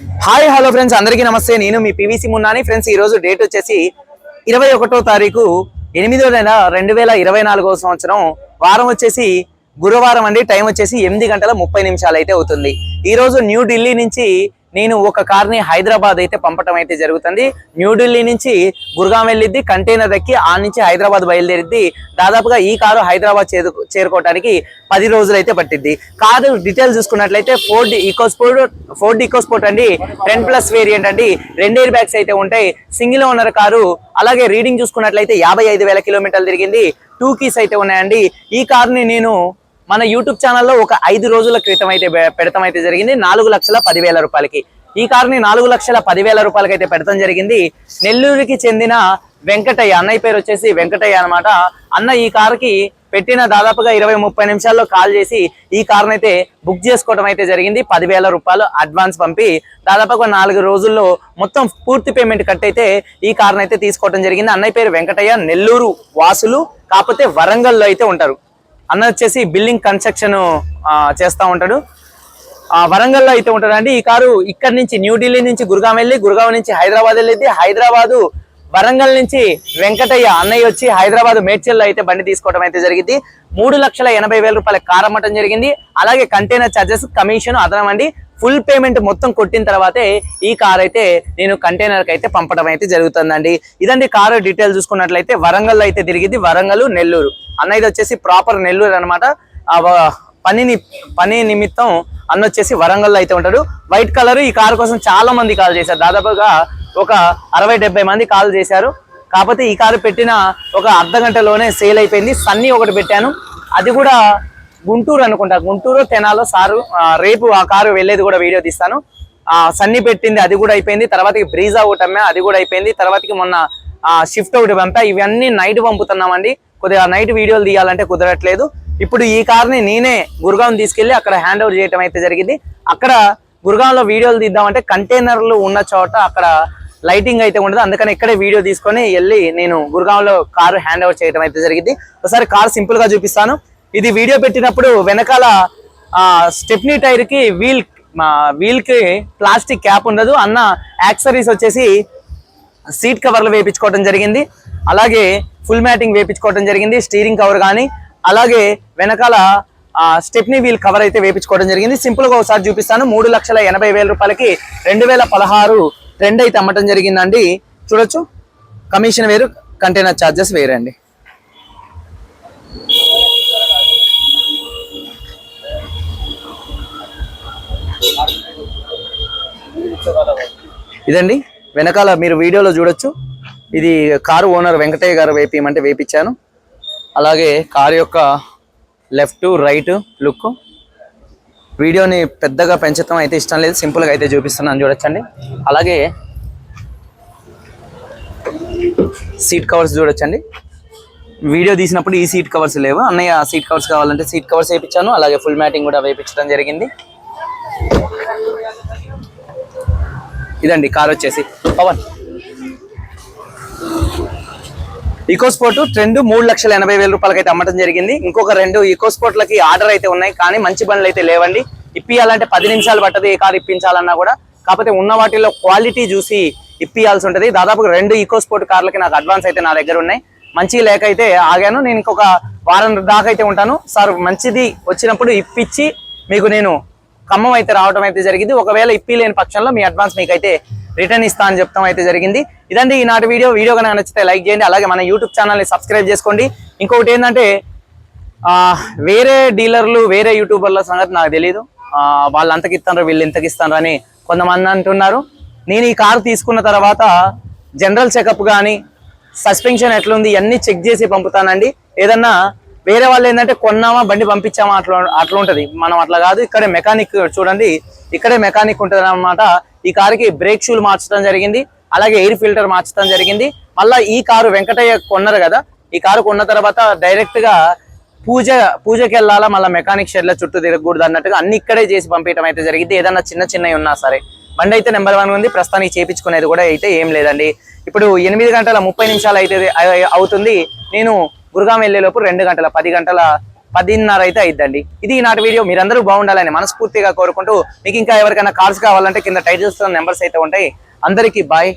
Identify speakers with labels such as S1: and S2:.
S1: Hi hello friends అందరికీ నమస్తే. నేను మీ పివిసి మున్నాని. ఫ్రెండ్స్ ఈ రోజు డేట్ వచ్చేసి ఇరవై ఒకటో తారీఖు ఎనిమిదో నెల రెండు వేల ఇరవై నాలుగో సంవత్సరం. వారం వచ్చేసి గురువారం అండి. టైం వచ్చేసి ఎనిమిది గంటల ముప్పై నిమిషాలు అయితే అవుతుంది. ఈ రోజు న్యూఢిల్లీ నుంచి నేను ఒక కార్ని హైదరాబాద్ అయితే పంపటం అయితే జరుగుతుంది. న్యూఢిల్లీ నుంచి గురుగాం వెళ్ళిద్ది కంటైనర్ ఎక్కి ఆ నుంచి హైదరాబాద్ బయలుదేరిద్ది. దాదాపుగా ఈ కారు హైదరాబాద్ చేరుకోవడానికి పది రోజులు అయితే పట్టిద్ది. కారు డీటెయిల్స్ చూసుకున్నట్లయితే ఫోర్డ్ ఈకోస్పోర్ట్ ఫోర్డ్ ఈకోస్పోర్ట్ అండి టెన్ ప్లస్ వేరియంట్ అండి రెండు ఎయిర్ బ్యాగ్స్ అయితే ఉంటాయి. సింగిల్ ఓనర్ కారు అలాగే రీడింగ్ చూసుకున్నట్లయితే యాభై ఐదు వేల కిలోమీటర్లు తిరిగింది. టూ కీస్ అయితే ఉన్నాయండి. ఈ కార్ని నేను మన యూట్యూబ్ ఛానల్లో ఒక ఐదు రోజుల క్రితం అయితే పెడతాం అయితే జరిగింది. నాలుగు లక్షల పదివేల రూపాయలకి. ఈ కార్ని నాలుగు లక్షల పదివేల రూపాయలకి అయితే పెడతాం జరిగింది. నెల్లూరుకి చెందిన వెంకటయ్య అన్నయ్య పేరు వచ్చేసి వెంకటయ్య అన్నమాట. అన్న ఈ కార్కి పెట్టిన దాదాపుగా ఇరవై ముప్పై నిమిషాల్లో కాల్ చేసి ఈ కార్ని అయితే బుక్ చేసుకోవడం అయితే జరిగింది. పదివేల రూపాయలు అడ్వాన్స్ పంపి దాదాపుగా నాలుగు రోజుల్లో మొత్తం పూర్తి పేమెంట్ కట్ అయితే ఈ కార్ని అయితే తీసుకోవడం జరిగింది. అన్నయ్య పేరు వెంకటయ్య నెల్లూరు వాసులు కాకపోతే వరంగల్లో అయితే ఉంటారు. అన్న వచ్చేసి బిల్డింగ్ కన్స్ట్రక్షన్ చేస్తూ ఉంటాడు. వరంగల్లో అయితే ఉంటాడండి. ఈ కారు ఇక్కడ నుంచి న్యూఢిల్లీ నుంచి గురుగాం వెళ్ళి గురుగాం నుంచి హైదరాబాద్ వెళ్ళింది. హైదరాబాదు వరంగల్ నుంచి వెంకటయ్య అన్నయ్య వచ్చి హైదరాబాద్ మేడ్చల్లో అయితే బండి తీసుకోవడం అయితే జరిగింది. మూడు లక్షల ఎనభై వేల రూపాయల కార్ అమ్మటం జరిగింది. అలాగే కంటైనర్ ఛార్జెస్ కమిషన్ అదనం అండి ఫుల్ పేమెంట్ మొత్తం కొట్టిన తర్వాతే ఈ కార్ అయితే నేను కంటైనర్కి అయితే పంపడం అయితే జరుగుతుందండి. ఇదండి కారు డీటెయిల్ చూసుకున్నట్లయితే వరంగల్ అయితే తిరిగింది వరంగల్ నెల్లూరు. అన్నయ్యది వచ్చేసి ప్రాపర్ నెల్లూరు అనమాట పనిని పని నిమిత్తం అన్న వచ్చేసి వరంగల్లో అయితే ఉంటాడు వైట్ కలర్ ఈ కారు కోసం చాలా మంది కాల్ చేశారు. దాదాపుగా ఒక అరవై డెబ్బై మంది కాల్ చేశారు. కాకపోతే ఈ కారు పెట్టిన ఒక అర్ధ గంటలోనే సేల్ అయిపోయింది. సన్నీ ఒకటి పెట్టాను. అది కూడా గుంటూరు అనుకుంటా. గుంటూరు తెనాలో సారు రేపు ఆ కారు వెళ్ళేది కూడా వీడియో తీస్తాను. సన్ని పెట్టింది అది కూడా అయిపోయింది. తర్వాతకి బ్రీజా ఒకటి అమ్మా అది కూడా అయిపోయింది. తర్వాతకి మొన్న షిఫ్ట్ ఒకటి పంపా. ఇవన్నీ నైట్ పంపుతున్నామండి. కొద్దిగా నైట్ వీడియోలు తీయాలంటే కుదరట్లేదు. ఇప్పుడు ఈ కార్ని నేనే గురుగాం తీసుకెళ్ళి అక్కడ హ్యాండ్ ఓవర్ చేయడం అయితే జరిగింది. అక్కడ గురుగాంలో వీడియోలు తీద్దామంటే కంటైనర్లు ఉన్న చోట అక్కడ లైటింగ్ అయితే ఉండదు. అందుకని ఇక్కడే వీడియో తీసుకొని వెళ్ళి నేను గురుగాంలో కారు హ్యాండ్ ఓవర్ చేయడం అయితే జరిగింది. ఒకసారి కార్ సింపుల్గా చూపిస్తాను. ఇది వీడియో పెట్టినప్పుడు వెనకాల స్టెప్నీ టైర్కి వీల్ వీల్కి ప్లాస్టిక్ క్యాప్ ఉండదు. అన్న యాక్సరీస్ వచ్చేసి సీట్ కవర్లు వేయించుకోవడం జరిగింది. అలాగే ఫుల్ మ్యాటింగ్ వేయించుకోవడం జరిగింది స్టీరింగ్ కవర్ కానీ అలాగే వెనకాల స్టెప్నీ వీల్ కవర్ అయితే వేయించుకోవడం జరిగింది. సింపుల్గా ఒకసారి చూపిస్తాను. మూడు లక్షల ఎనభై వేల రూపాయలకి రెండు వేల పదహారు ట్రెండ్ అయితే అమ్మటం జరిగిందండి. చూడొచ్చు. కమిషన్ వేరు కంటైనర్ ఛార్జెస్ వేరండి. ఇదండి. వెనకాల మీరు వీడియోలో చూడొచ్చు. ఇది కారు ఓనర్ వెంకటయ్య గారు వేపించమంటే వేపించాను అలాగే కారు యొక్క లెఫ్ట్ రైట్ లుక్. వీడియోని పెద్దగా పెంచడం అయితే ఇష్టం లేదు. సింపుల్గా అయితే చూపిస్తున్నాను. చూడొచ్చండి. అలాగే సీట్ కవర్స్ చూడొచ్చండి. వీడియో తీసినప్పుడు ఈ సీట్ కవర్స్ లేవు. అన్నయ్య సీట్ కవర్స్ కావాలంటే సీట్ కవర్స్ వేయించాను అలాగే ఫుల్ మ్యాటింగ్ కూడా వేయించడం జరిగింది. ఇదండి కార్ వచ్చేసి. పవన్. ఈకోస్పోర్ట్ ట్రెండ్ మూడు లక్షల ఎనభై వేల రూపాయలకి అయితే అమ్మటం జరిగింది. ఇంకొక రెండు ఈకోస్పోర్ట్లకి ఆర్డర్ అయితే ఉన్నాయి కానీ మంచి బండ్లు అయితే లేవండి. ఇప్పియాలంటే పది నిమిషాలు పట్టదు ఏ కార్ ఇప్పించాలన్నా కూడా. కాకపోతే ఉన్న వాటిలో క్వాలిటీ చూసి ఇప్పియాల్సి ఉంటుంది. దాదాపు రెండు ఈకోస్పోర్ట్ కార్లకి నాకు అడ్వాన్స్ అయితే నా దగ్గర ఉన్నాయి. మంచి లేక అయితే ఆగాను. నేను ఇంకొక వారం దాకా అయితే ఉంటాను. సార్ మంచిది వచ్చినప్పుడు ఇప్పించి మీకు నేను ఖమ్మం అయితే రావడం అయితే జరిగింది. ఒకవేళ ఇప్పి లేని పక్షంలో మీ అడ్వాన్స్ మీకు అయితే రిటర్న్ ఇస్తా అని చెప్తాం అయితే జరిగింది. ఇదండి ఈనాటి వీడియో. వీడియో కనుక నచ్చితే లైక్ చేయండి. అలాగే మన యూట్యూబ్ ఛానల్ని సబ్స్క్రైబ్ చేసుకోండి. ఇంకొకటి ఏంటంటే వేరే డీలర్లు వేరే యూట్యూబర్ల సంగతి నాకు తెలియదు వాళ్ళు అంతకి ఇస్తారు వీళ్ళు ఇంతకి ఇస్తారు అని కొంతమంది అంటున్నారు. నేను ఈ కారు తీసుకున్న తర్వాత జనరల్ చెకప్ కానీ సస్పెన్షన్ ఎట్లుంది ఇవన్నీ చెక్ చేసి పంపుతానండి. ఏదన్నా వేరే వాళ్ళు ఏంటంటే కొన్నామా బండి పంపించామా అట్లా అట్లా ఉంటుంది. మనం అట్లా కాదు ఇక్కడే మెకానిక్ చూడండి ఇక్కడే మెకానిక్ ఉంటుంది అనమాట ఈ కారుకి బ్రేక్ షూలు మార్చడం జరిగింది అలాగే ఎయిర్ ఫిల్టర్ మార్చడం జరిగింది. మళ్ళీ ఈ కారు వెంకటయ్య కొన్నారు కదా ఈ కారు కొన్న తర్వాత డైరెక్ట్గా పూజ పూజకి వెళ్ళాలా మళ్ళీ మెకానిక్ షెడ్ల చుట్టూ తిరగకూడదు అన్నట్టుగా అన్ని ఇక్కడే చేసి పంపించడం అయితే జరిగింది. ఏదన్నా చిన్న చిన్నవి ఉన్నా సరే. బండి అయితే నెంబర్ వన్ ఉంది ప్రస్తుతానికి చేపించుకునేది కూడా అయితే ఏం లేదండి. ఇప్పుడు ఎనిమిది గంటల ముప్పై నిమిషాలు అయితే అవుతుంది. నేను గురుగాం వెళ్ళేలోపు రెండు గంటల పది గంటల పదిన్నర అయితే అయిద్దండి. ఇది ఈనాటి వీడియో. మీరందరూ బాగుండాలని మనస్ఫూర్తిగా కోరుకుంటూ మీకు ఇంకా ఎవరికైనా కార్స్ కావాలంటే కింద టైటిల్స్ నెంబర్స్ అయితే ఉంటాయి. అందరికీ బాయ్.